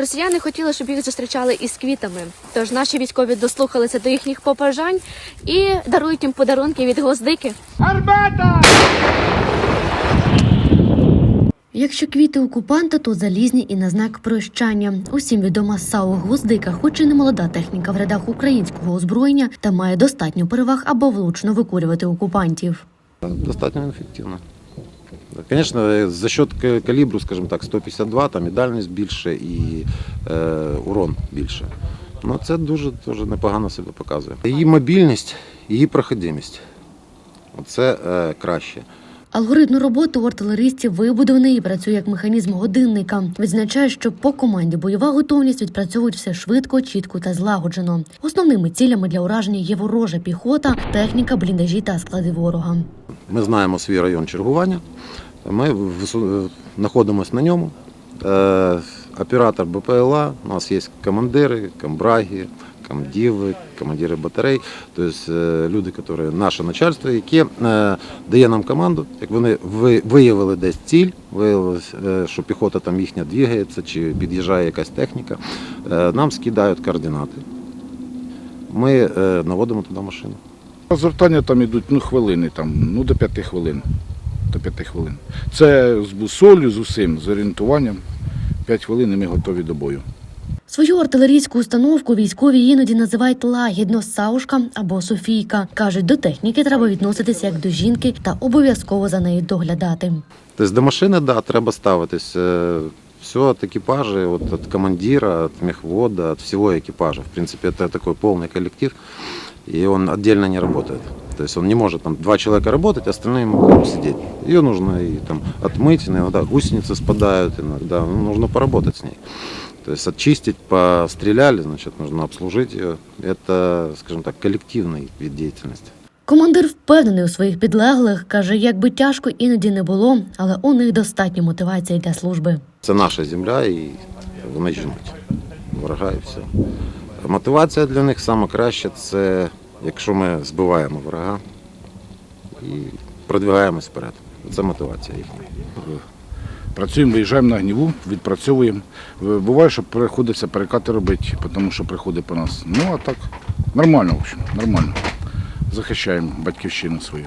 Росіяни хотіли, щоб їх зустрічали із квітами. Тож наші військові дослухалися до їхніх побажань і дарують їм подарунки від гвоздики. Якщо квіти окупанта, то залізні і на знак прощання. Усім відома САУ Гвоздика, хоч і не молода техніка в рядах українського озброєння, та має достатньо переваг, аби влучно викурювати окупантів. Достатньо ефективно. Да, Конечно, за счет калібру, скажімо так, 152, там і дальність більше, і е, урон більше. Ну, це дуже, дуже непогано себе показує. Її мобільність, її проходимість. Це е, краще. Алгоритм роботи у артилеристів вибудований і працює як механізм годинника. Відзначає, що по команді бойова готовність відпрацьовують все швидко, чітко та злагоджено. Основними цілями для ураження є ворожа піхота, техніка, бліндажі та склади ворога. Ми знаємо свій район чергування. Ми знаходимося на ньому. Е, Оператор БПЛА, у нас є командири, комбраги, комдіви, командири батарей, тобто е, люди, які наше начальство, яке е, дає нам команду, як вони виявили десь ціль, виявили, е, що піхота там їхня двігається чи під'їжджає якась техніка, нам скидають координати. Ми наводимо туди машину. Звертання там йдуть ну, хвилини, там, ну, до п'яти хвилин До п'яти хвилин. Це з бусолью, з усім, з орієнтуванням. П'ять хвилин і ми готові до бою. Свою артилерійську установку військові іноді називають лагідно Саушка або Софійка. кажуть, до техніки треба відноситися як до жінки та обов'язково за нею доглядати. Тобто до машини, да, треба ставитись. е, Все от экипажа, вот от командира, от мехвода, от всего экипажа. В принципе, это такой полный коллектив, и он отдельно не работает. То есть он не может там два человека работать, остальные могут сидеть. Ее нужно и там отмыть, иногда гусеницы спадают, иногда ну, нужно поработать с ней. То есть очистить, постреляли, значит, нужно обслужить ее. Это, скажем так, коллективный вид деятельности. Командир впевнений у своїх підлеглих, каже, як би тяжко іноді не було, але у них достатньо мотивації для служби. Це наша земля і вони жінуть. Ворога і все. Мотивація для них саме краще це якщо ми збиваємо ворога і продвигаємось вперед. Це мотивація їхня. Працюємо, виїжджаємо на гніву, відпрацьовуємо. Е, Буває, що приходиться перекати робити, тому що приходить по нас. Ну а так, нормально, в общем, нормально. Захищаємо батьківщину свою.